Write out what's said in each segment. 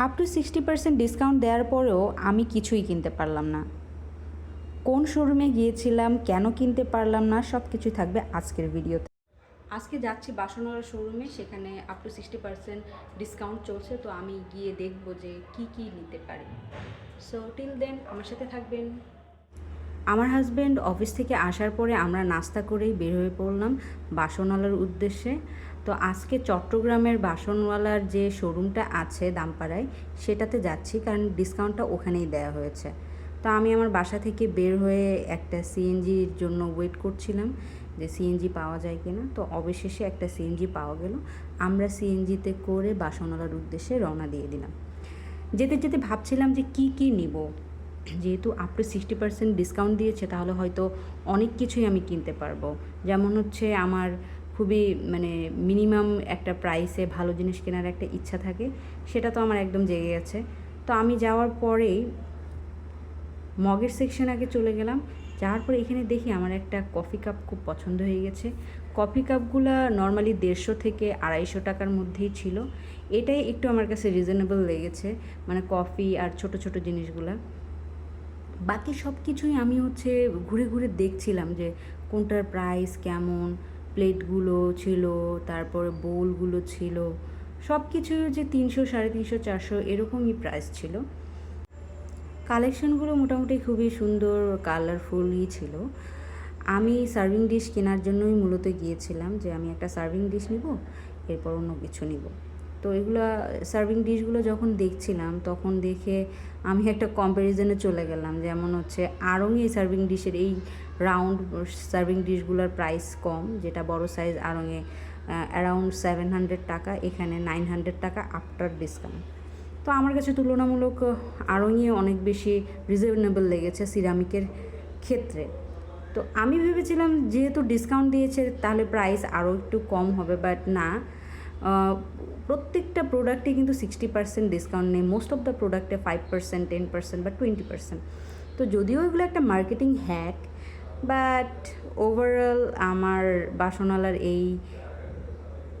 Up to sixty percent discount দেওয়ার পরেও আমি কিছুই কিনতে পারলাম না। কোন শোরুমে গিয়েছিলাম, কেন কিনতে পারলাম না সব কিছুই থাকবে আজকের ভিডিওতে। আজকে যাচ্ছি বাসনওয়ালা শোরুমে সেখানে up to sixty percent discount চলছে। তো আমি গিয়ে দেখব যে কি কি নিতে পারি। সো টিল দেন আমার সাথে থাকবেন। আমার হাজব্যান্ড অফিস থেকে আসার পরে আমরা নাস্তা করেই বের হয়ে পড়লাম বাসনওয়ালার উদ্দেশ্যে। তো আজকে চট্টগ্রামের বাসনওয়ালার যে শোরুমটা আছে দামপাড়ায়, সেটাতে যাচ্ছি কারণ ডিসকাউন্টটা ওখানেই দেওয়া হয়েছে। তো আমি আমার বাসা থেকে বের হয়ে একটা সিএনজির জন্য ওয়েট করছিলাম যে সিএনজি পাওয়া যায় কিনা তো অবশেষে একটা সিএনজি পাওয়া গেল। আমরা সিএনজিতে করে বাসনওয়ালার উদ্দেশ্যে রওনা দিয়ে দিলাম। যেতে যেতে ভাবছিলাম যে কি কি নিব। যেহেতু up to sixty percent discount দিয়েছে, তাহলে হয়তো অনেক কিছুই আমি কিনতে পারব। যেমন হচ্ছে আমার খুবই মানে মিনিমাম একটা প্রাইসে ভালো জিনিস কেনার একটা ইচ্ছা থাকে, সেটা তো আমার একদম জেগে গেছে। তো আমি যাওয়ার পরেই মগের সেকশন আগে চলে গেলাম। যাওয়ার পরে এখানে দেখি আমার একটা কফি কাপ খুব পছন্দ হয়ে গেছে। কফি কাপগুলো নর্মালি দেড়শো থেকে আড়াইশো টাকার মধ্যেই ছিল। এটাই একটু আমার কাছে রিজনেবল লেগেছে মানে কফি আর ছোট ছোট জিনিসগুলা। বাকি সব কিছুই আমি হচ্ছে ঘুরে ঘুরে দেখছিলাম যে কোনটার প্রাইস কেমন প্লেটগুলো ছিল, তারপরে বোলগুলো ছিল সব কিছু যে তিনশো, সাড়ে তিনশো, চারশো এরকমই প্রাইস ছিল। কালেকশনগুলো মোটামুটি খুবই সুন্দর কালারফুলই ছিল। আমি সার্ভিং ডিশ কেনার জন্যই মূলত গিয়েছিলাম যে আমি একটা সার্ভিং ডিশ নিব, এরপর অন্য কিছু নিব। তো এগুলো সার্ভিং ডিশগুলো যখন দেখছিলাম, তখন দেখে আমি একটা কম্প্যারিজনে চলে গেলাম, যেমন হচ্ছে আড়ং এই সার্ভিং ডিশের এই রাউন্ড সার্ভিং ডিশগুলোর প্রাইস কম, যেটা বড় সাইজ আড়ংয়ে অ্যারাউন্ড সেভেন হান্ড্রেড টাকা, এখানে নাইন হান্ড্রেড টাকা আফটার ডিসকাউন্ট তো আমার কাছে তুলনামূলক আড়ংয়ে অনেক বেশি রিজনেবল লেগেছে সিরামিকের ক্ষেত্রে। তো আমি ভেবেছিলাম, যেহেতু ডিসকাউন্ট দিয়েছে, তাহলে প্রাইস আরও একটু কম হবে বাট না। প্রত্যেকটা প্রোডাক্টে কিন্তু সিক্সটি পার্সেন্ট ডিসকাউন্ট নেই মোস্ট অফ দ্য প্রোডাক্টে ফাইভ পার্সেন্ট টেন পার্সেন্ট বা টোয়েন্টি পার্সেন্ট তো যদিও এগুলো একটা মার্কেটিং হ্যাক বাট ওভারঅল আমার বাসনওয়ালার এই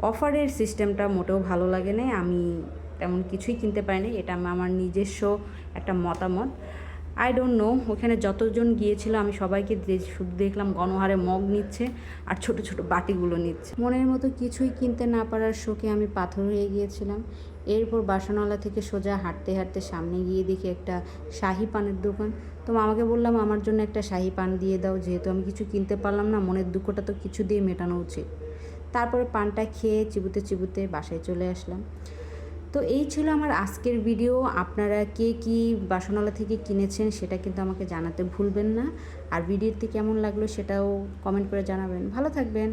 অফারের সিস্টেমটা মোটেও ভালো লাগে না আমি তেমন কিছুই কিনতে পারিনি এটা আমার নিজস্ব একটা মতামত। আই ডোন্ট নো ওখানে যতজন গিয়েছিল, আমি সবাইকে শুধু দেখলাম গণহারে মগ নিচ্ছে আর ছোট ছোট বাটিগুলো নিচ্ছে। মনের মতো কিছুই কিনতে না পারার শোকে আমি পাথর হয়ে গিয়েছিলাম। এরপর বাসনওয়ালা থেকে সোজা হাঁটতে হাঁটতে সামনে গিয়ে দেখি একটা শাহি পানের দোকান। তো আমাকে বললাম, আমার জন্য একটা শাহি পান দিয়ে দাও, যেহেতু আমি কিছু কিনতে পারলাম না, মনের দুঃখটা তো কিছু দিয়ে মেটানো উচিত। তারপরে পানটা খেয়ে চিবুতে চিবুতে বাসায় চলে আসলাম। তো এই ছিল আমার আজকের ভিডিও আপনারা কে কি বাসনালা থেকে কিনেছেন সেটা কিন্তু আমাকে জানাতে ভুলবেন না। আর ভিডিওটি কেমন লাগল সেটাও কমেন্ট করে জানাবেন। ভালো থাকবেন।